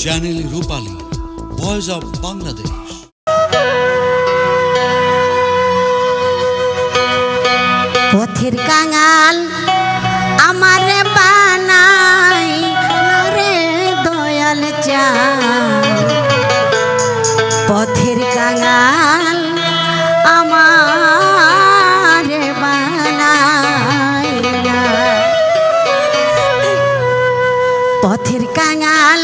channel Rupali voice of Bangladesh পথের কাঙাল আমার বানাই রে দয়াল চা পথের কাঙাল আমার বানাই পথের কাঙাল